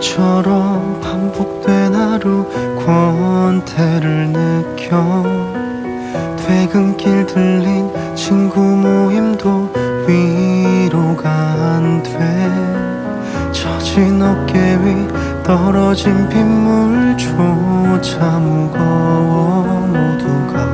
뒤처럼 반복된 하루 권태를 느껴. 퇴근길 들린 친구 모임도 위로가 안돼 젖은 어깨 위 떨어진 빗물조차 무거워 모두가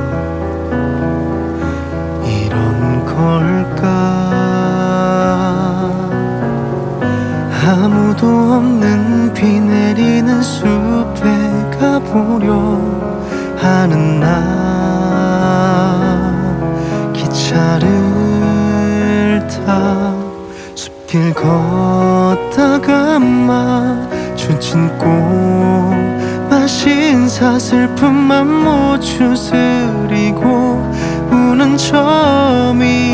없는 비 내리는 숲에 가보려 하는 나. 기차를 타 숲길 걷다가 마주친 꽃 마신 사슬픔만 모두 쓰리고 우는 저미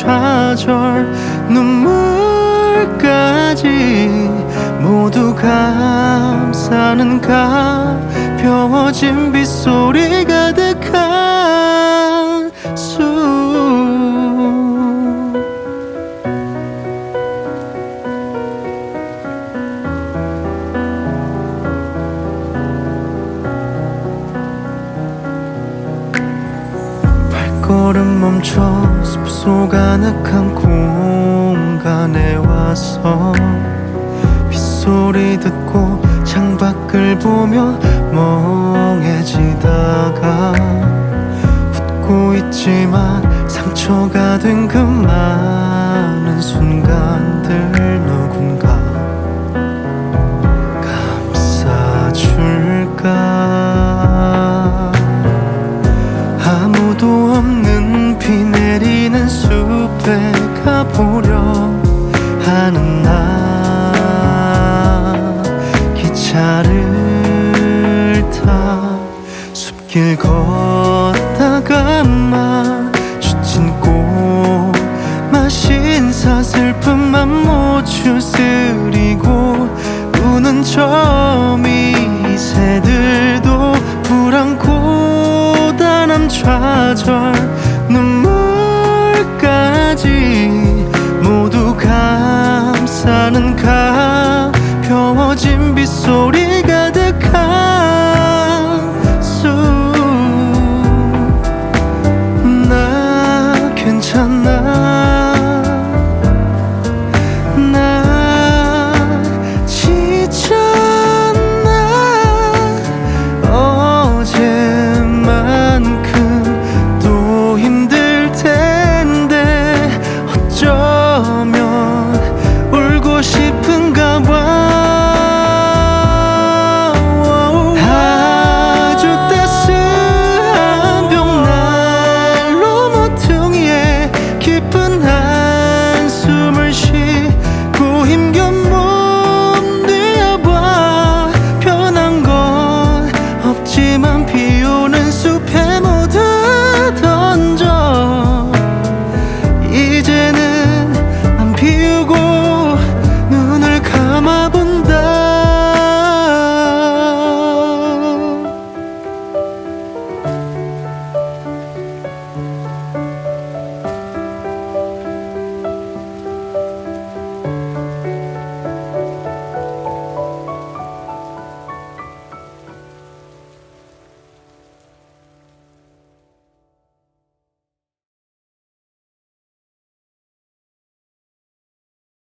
좌절 눈물까지 모두 감싸는 가벼워진 빗소리 가 걸음 멈춰 숲속 가득한 공간에 와서 빗소리 듣고 창밖을 보며 멍해지다가 웃고 있지만 상처가 된 그 많은 순간들 누군가 감싸줄까 가보려 하는 나. 기차를 타 숲길 걷다가 마주친 꽃 마신 사슬픔만 모두 쓰리고 우는 저미 새들도 불안 고 단함 좌절 감싸는 가벼워진 빗소리